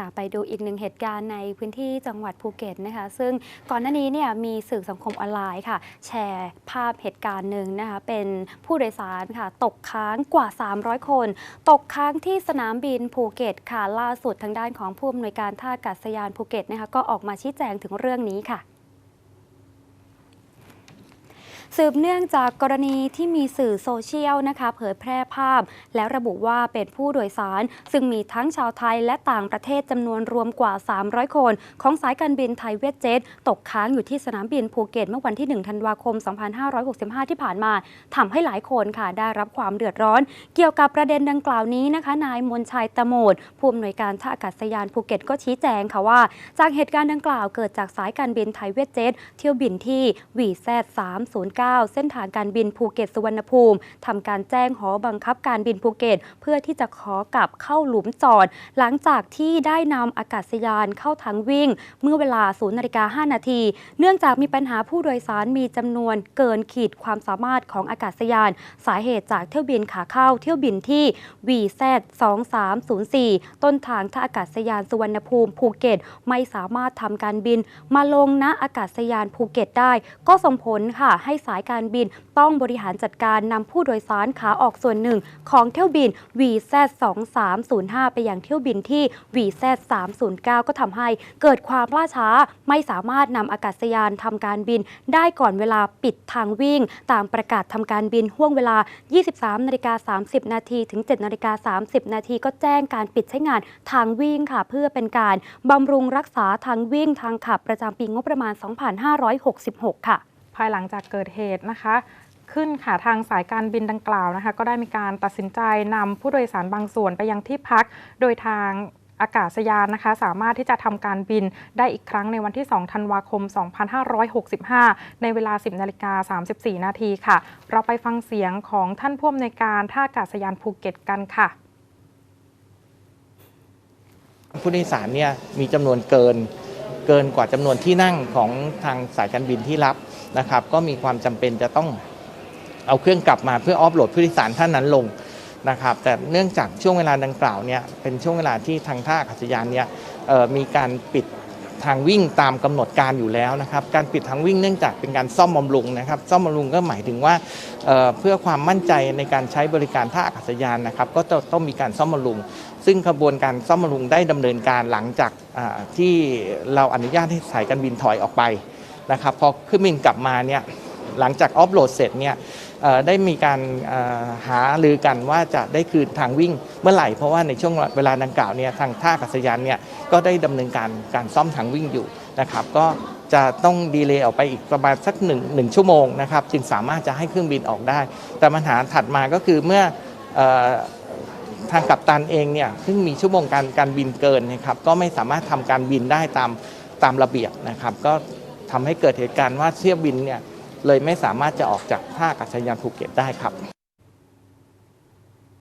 ค่ะ ไปดูอีกหนึ่งเหตุการณ์ในพื้นที่จังหวัดภูเก็ตนะคะ ซึ่งก่อนหน้านี้เนี่ยมีสื่อสังคมออนไลน์ค่ะ แชร์ภาพเหตุการณ์หนึ่งนะคะ เป็นผู้โดยสารค่ะ ตกค้างกว่า 300 คน ตกค้างที่สนามบินภูเก็ตค่ะ ล่าสุดทางด้านของผู้อำนวยการท่าอากาศยานภูเก็ตนะคะ ก็ออกมาชี้แจงถึงเรื่องนี้ค่ะ สืบเนื่องจากกรณีที่มีสื่อโซเชียลนะคะเผยแพร่ภาพ แล้วระบุว่าเป็นผู้โดยสาร ซึ่งมีทั้งชาวไทยและต่างประเทศจำนวนรวมกว่า 300 คน ของสายการบินไทยเวทเจ็ตตกค้างอยู่ที่สนามบินภูเก็ตเมื่อวันที่ 1 ธันวาคม 2565 ที่ผ่านมาทำให้หลายคนค่ะได้รับความเดือดร้อน เกี่ยวกับประเด็นดังกล่าวนี้นะคะ นายมนชัยตะโหมดผู้อำนวยการท่าอากาศยานภูเก็ตก็ชี้แจงค่ะว่า จากเหตุการณ์ดังกล่าวเกิดจากสายการบินไทยเวทเจ็ตเที่ยวบินที่วีแซด309เส้นทางการบินภูเก็ตสุวรรณภูมิทำการแจ้งหอบังคับการบินภูเก็ต เพื่อที่จะขอกลับเข้าหลุมจอด หลังจากที่ได้นำอากาศยานเข้าทางวิ่ง เมื่อเวลา0นาฬิกา5นาที เนื่องจากมีปัญหาผู้โดยสารมีจำนวนเกินขีดความสามารถของอากาศยาน สาเหตุจากเที่ยวบินขาเข้าเที่ยวบินที่ VZ 2304 ต้นทางท่าอากาศยานสุวรรณภูมิภูเก็ตไม่สามารถทำการบิน มาลงณอากาศยานภูเก็ตได้ ก็ส่งผลค่ะให้สายการบิน ต้องบริหารจัดการนำผู้โดยสารขาออกส่วนหนึ่ง ของเที่ยวบิน VZ 2305 ไปยังเที่ยวบินที่ VZ 309 ก็ทำให้เกิดความล่าช้าไม่สามารถนำอากาศยานทำการบิน ได้ก่อนเวลาปิดทางวิ่ง ตามประกาศทำการบินห่วงเวลา 23นาฬิกา30 นาทีถึง 7นาฬิกา30 นาทีก็แจ้งการปิดใช้งานทางวิ่งค่ะ เพื่อเป็นการบำรุงรักษาทางวิ่งทางขับประจำปีงบประมาณ 2566 ค่ะายหลังจากเกิดเหตุนะคะขึ้นค่ะทางสายการบินดังกล่าวนะคะ ก็ได้มีการตัดสินใจนำผู้โดยสารบางส่วนไปยังที่พัก โดยทางอากาศยานนะคะ สามารถที่จะทำการบินได้อีกครั้งในวันที่ 2 ธันวาคม 2565 ในเวลา 10นาฬิกา34 นาทีค่ะ เราไปฟังเสียงของท่านผู้อำนวยการท่าอากาศยานภูเก็ตกันค่ะ ผู้โดยสารเนี่ยมีจำนวนเกินเกินกว่าจำนวนที่นั่งของทางสายการบินที่รับ นะครับ ก็มีความจำเป็นจะต้องเอาเครื่องกลับมาเพื่อออฟโหลดผู้โดยสารท่านนั้นลงนะครับ แต่เนื่องจากช่วงเวลาดังกล่าวเนี่ยเป็นช่วงเวลาที่ทางท่าอากาศยานเนี่ยมีการปิดทางวิ่งตามกำหนดการอยู่แล้วนะครับ การปิดทางวิ่งเนื่องจากเป็นการซ่อมบำรุงนะครับ ซ่อมบำรุงก็หมายถึงว่าเเพื่อความมั่นใจในการใช้บริการท่าอากาศยานนะครับ ก็จะต้องมีการซ่อมบำรุง ซึ่งขบวนการซ่อมบำรุงได้ดำเนินการหลังจากที่เราอนุญาตให้สายการบินถอยออกไป นะครับพอขึ้นบินกลับมาเนี่ยหลังจากออฟโหลดเสร็จเนี่ยได้มีการหาลือกันว่าจะได้คืนทางวิ่งเมื่อไหร่ เพราะว่าในช่วงเวลาดังกล่าวเนี่ยทางท่าอากาศยานเนี่ยก็ได้ดำเนินการการซ่อมทางวิ่งอยู่นะครับก็จะต้องดีเลย์ออกไปอีกประมาณสักหนึ่งหนึ่งชั่วโมงนะครับจึงสามารถจะให้เครื่องบินออกได้ แต่ปัญหาถัดมาก็คือเมื่อทางกัปตันเองเนี่ยซึ่งมีชั่วโมงการการบินเกินนะครับก็ไม่สามารถทำการบินได้ตามตามระเบียบนะครับ ก็ ทำให้เกิดเหตุการณ์ว่าเที่ยวบินเนี่ยเลยไม่สามารถจะออกจากท่าอากาศยานภูเก็ตได้ครับ